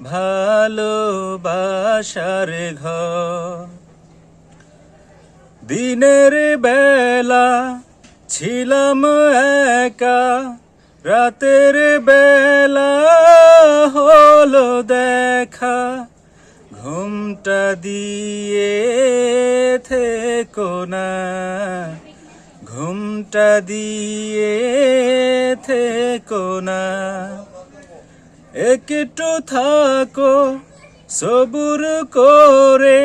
ভালোবাসার ঘর। দিনের বেলা ছিলাম একা, রাতের বেলা হলো দেখা। ঘুমটা দিয়ে থেকো না, ঘুমটা দিয়ে থেকো না। একটু থাকো, সবুর করে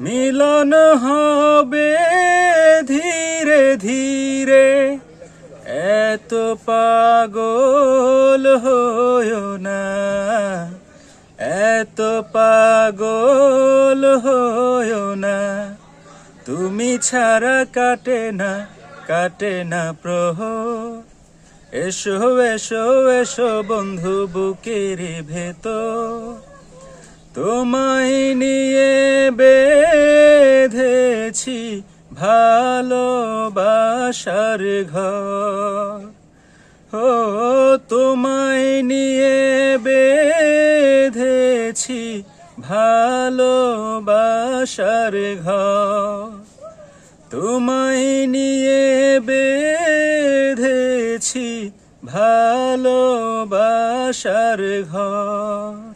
মিলন হবে ধীরে ধীরে। এত পাগল হইও না, এত পাগল হইও না। তুমি ছাড়া কাটে না কাটে না প্রহ এসো এসো এসো বন্ধু বুকের ভেতর। তোমায় নিয়ে বেঁধেছি ভালোবাসার ঘর। ও, তোমায় নিয়ে বেঁধেছি ভালোবাসার ঘর। তোমায় নিয়ে বেঁধেছি ভালোবাসার ঘর।